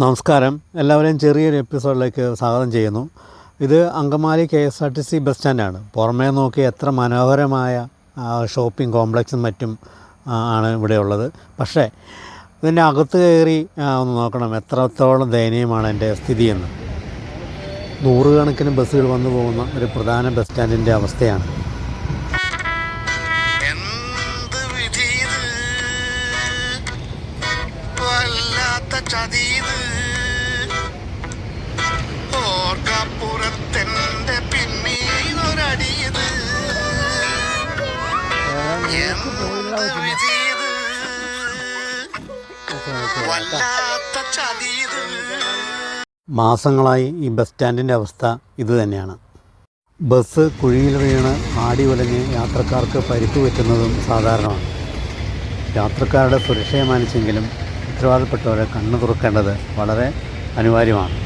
നമസ്കാരം. എല്ലാവരെയും ചെറിയൊരു എപ്പിസോഡിലേക്ക് സ്വാഗതം ചെയ്യുന്നു. ഇത് Angamaly K S R T C bus സ്റ്റാൻഡാണ്. പുറമേ നോക്കി എത്ര മനോഹരമായ ഷോപ്പിംഗ് കോംപ്ലക്സും മറ്റും ആണ് ഇവിടെ ഉള്ളത്. പക്ഷേ ഇതിന്റെ അകത്ത് കയറി ഒന്ന് നോക്കണം. എത്രത്തോളം ദയനീയമാണ് എന്റെ സ്ഥിതിയെന്ന് നൂറുകണക്കിന് ബസ്സുകൾ വന്നു പോകുന്ന ഒരു പ്രധാന ബസ് സ്റ്റാൻഡിന്റെ അവസ്ഥയാണ്. എന്ത് മാസങ്ങളായി ഈ ബസ് സ്റ്റാൻഡിന്റെ അവസ്ഥ ഇതുതന്നെയാണ് ബസ് കുഴിയിൽ വീണ് ആടി ഉലഞ്ഞ് യാത്രക്കാർക്ക് പരിക്ക് പറ്റുന്നതും സാധാരണമാണ്. യാത്രക്കാരുടെ സുരക്ഷയെ മാനിച്ചെങ്കിലും ഉത്തരവാദപ്പെട്ടവരെ കണ്ണു തുറക്കേണ്ടത് വളരെ അനിവാര്യമാണ്.